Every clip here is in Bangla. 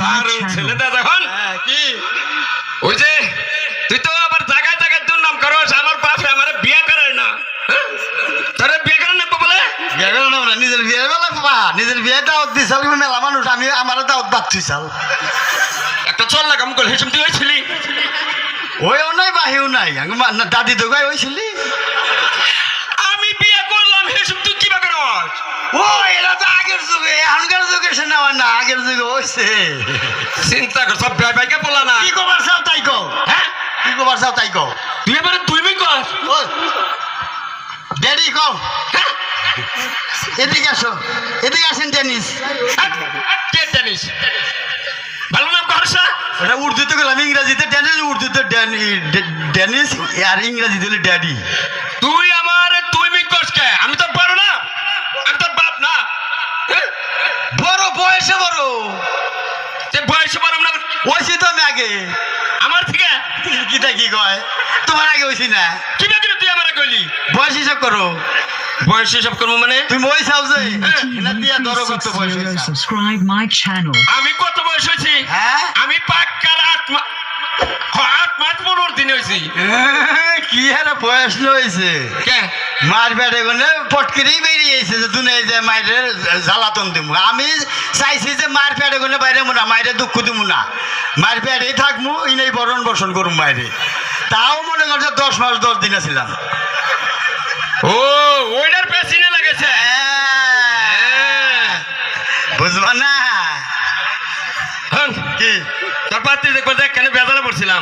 তার. ছেলেটা যখন কি ওই যে তুই তো আবার জায়গায় জায়গায় দুর্নাম করস আমার বাপে আমার বিয়ে করে না? তোরে বিয়ে করে নেব বলে? বিয়ে করো না বলে, নিজের বিয়ের বেলা বাবা। নিজের বিয়ে দাওয়াত দিছাল মেলা মানুষ আমি আমার দাওয়াত বাচ্চিছাল একটা চল লাগাম করলে হেসম তুই হয়েছিলি ওইও নাই বাহিও নাই। দাদি তো গাই হয়েছিলি আমি বিয়ে করলাম হেসম তুই কিবা করস ও এরা তো আগের যুগে এখনকার যুগে সে নেওয়া না হয়েছে চিন্তা কর সব ভাই ভাইকে বলা না কি কবার চাও তাই কও? হ্যাঁ কি কবার চাও তাই কও? তুই এবারে তুই মি কর। ও। ড্যাডি কও। হ্যাঁ? এদিকে আসো। এদিকে আসেন টেনিস কে জানিস ভালো নাম করস ওটা উর্দুতে গেলাম ইংরাজিতে টেনিস উর্দুতে টেনিস আর ইংরাজিতে ড্যাডি। তুই আমার তুই মি করস কে? আমি তোর বড় না আমি তোর বাপ না হ্যাঁ? বড় বয়সে বড়। যে বয়সে বড় আমরা ওইসি তো আমি আগে। আমার থেকে কিটা কি কয়? তোমার আগে ওইসি না। কি না তুই আমার কইলি বয়স হিসাব করো। বয়স হিসাব করব মানে? তুমি ওই চাও যে TVP না দিয়া ধরো কত বয়স 360 হয়েছে। Subscribe আমি কত বয়স হয়েছি? হ্যাঁ? আমি পাক্কার আট মা হ, আট মাস পনেরো দিন হয়েছি। কি হারে বয়স লইছে কে? মার বেড়ে গেলে পটকিরেই বেরিয়েছে যে তুই যে মায়ের জ্বালাতন দিব আমি চাইছি যে মার পেটে গেলে বাইরে মু না মায়ের দুঃখ দিব না। মার পেটেই থাকব ইনেই বরণ বসন করুম বাইরে। তাও মনে করছে দশ মাস দশ দিন ছিলাম ও ওইটার পেছনে লাগেছে। হ্যাঁ। বুঝবা না হন, কি তোর পাত্রী দেখব দেখ কেন বেজারে পড়ছিলাম?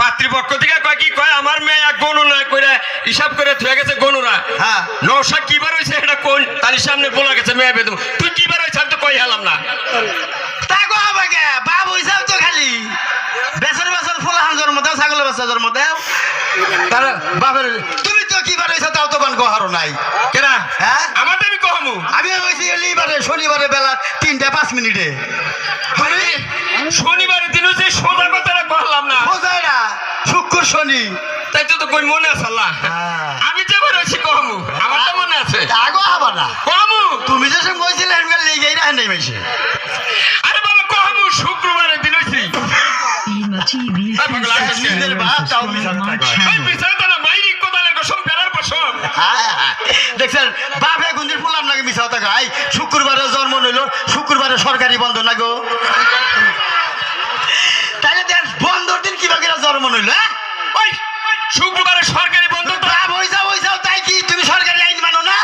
পাত্রীপক্ষ থেকে কয় কি কয় আমার মেয়ে এক গণনা করে হিসাব করে থুয়ে গেছে গণনা হ্যাঁ। নৌসা কিবার হয়েছে এটা কোন? তার সামনে বলা গেছে মেয়ে বেদম তুই কিবার হয়েছে আমি তো কই হেলাম না। তা কো হবে বাবু হিসাব তো খালি। বেসর বেসর ফুলাহান জন্ম দাও ছাগলের বাচ্চা জন্ম দাও। তার বাপের তুমি তো কি বারে তাও তো কোন কহারো নাই। কেনা? হ্যাঁ? আমার তো আমি কহমু। আমি হয়েছি শনিবারে বেলা তিনটা পাঁচ মিনিটে শনিবারের দিন হচ্ছে সোজা কথাটা কহলাম না। বোঝায় না শুক্র শনি। তাই তো কই মনে আছে আল্লাহ। হ্যাঁ। আমি যে বার হয়েছি কহমু আমার তো মনে আছে। আগো হবা না। কহমু? তুমি যে সঙ্গে আমি লেগে নাই আরে বাবা শুক্রবারের দিন হয়েছি। Ema TV pagla, 360 es que- zero Ba't tao subscribe minsan my tayo? এই channel. বিচারে তো না মাইরি কোদালের কসম ফেরার কসম। দেখছেন বাপে গুন্দির ফুলাম নাকি মিশাও এই শুক্রবারে শুক্রবারে সরকারি বন্ধ না গো? তাহলে দেখ বন্ধর দিন কীভাবে জন্ম নিল হ্যাঁ? ওই শুক্রবারে সরকারি বন্ধ তো। বাপ হইসাও হইসাও তাই কি? তুমি সরকারি আইন মানো না?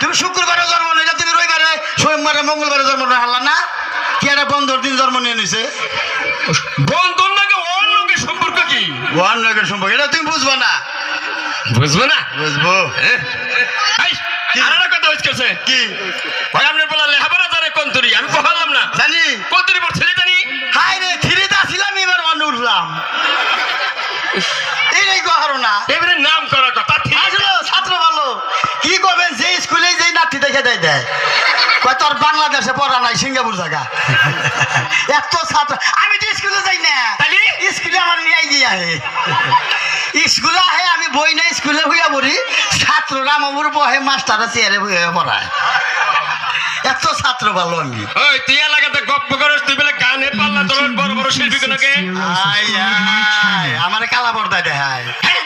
তুমি শুক্রবারে জন্ম নিলে তুমি রবিবারে সোমবারে মঙ্গলবারে জন্ম নিলে হারলা না? কি একটা বন্ধর দিন জন্ম নিয়ে নিছে? বন্ধ নাকি অন্য কি সম্পর্ক কি? নগর সম্পর্ক? এটা তুমি বুঝবা না। বুঝব না? বুঝব। হ্যাঁ? এই কি? আর কথা হচ্ছে কি ভাই আপনি বলা লেহাবারা জানে কোন তুরি আমি কহালাম না জানি কোন তুরি পড়ছিলি জানি হাই রে থ্রিতে আসিলাম এবার অন্য উঠলাম এই কহারো না। এবারে নাম করার কথা ঠিক আসলে ছাত্র ভালো। কি করবেন যে স্কুলে যেই নাতি দেখে দেয় দেয়। কয় তোর বাংলাদেশে পড়া নাই সিঙ্গাপুর জায়গা। এত ছাত্র। আমি তো স্কুলে যাই না। তালি? স্কুলে আমার নিয়ে গিয়ে আহে। স্কুলে আহে আমি বই না স্কুলে হইয়া পড়ি। ছাত্ররা আমার বহে মাস্টাররা চেয়ারে পড়ায়। এত ছাত্র ভালো আমি। তুই এলাকাতে গপ্প করস তুই পাল্লা তোর বড় বড় শিল্পী কোনকে আই আমার কালা পর্দা দেখায়। হ্যাঁ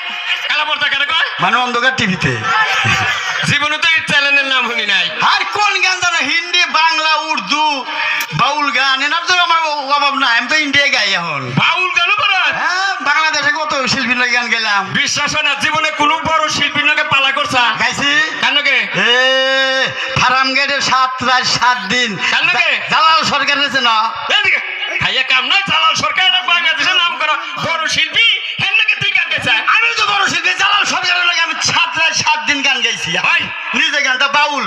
কালা পর্দা কারে কয়? মানে অন্ধকার টিভিতে। জীবনে তো এই চ্যানেলের নাম শুনি নাই। আর কোন গান জানো? হিন্দি বাংলা উর্দু বাউল গান এনার তো আমার অভাব নাই আমি তো ইন্ডিয়া গাই এখন। বাউল গান হ্যাঁ বাংলাদেশে কত শিল্পী লোক গান গেলাম। বিশ্বাস হয় না জীবনে কোনো বড় শিল্পীর নাকি পালা করছা? গাইছি। কানকে এ ফার্ম গেটের সাত রাত সাত দিন। কার নাকি? দালাল সরকার রয়েছে না। এদিকে। খাইয়া কাম নাই জালাল সরকার বাংলাদেশের নাম করা বড় শিল্পী। হ্যাঁ নাকি তুই গান গেছে আমি তো বড় শিল্পী জালাল সরকারের লাগে আমি সাত রাত সাত দিন গান গাইছি ভাই। নিজে গানটা বাউল।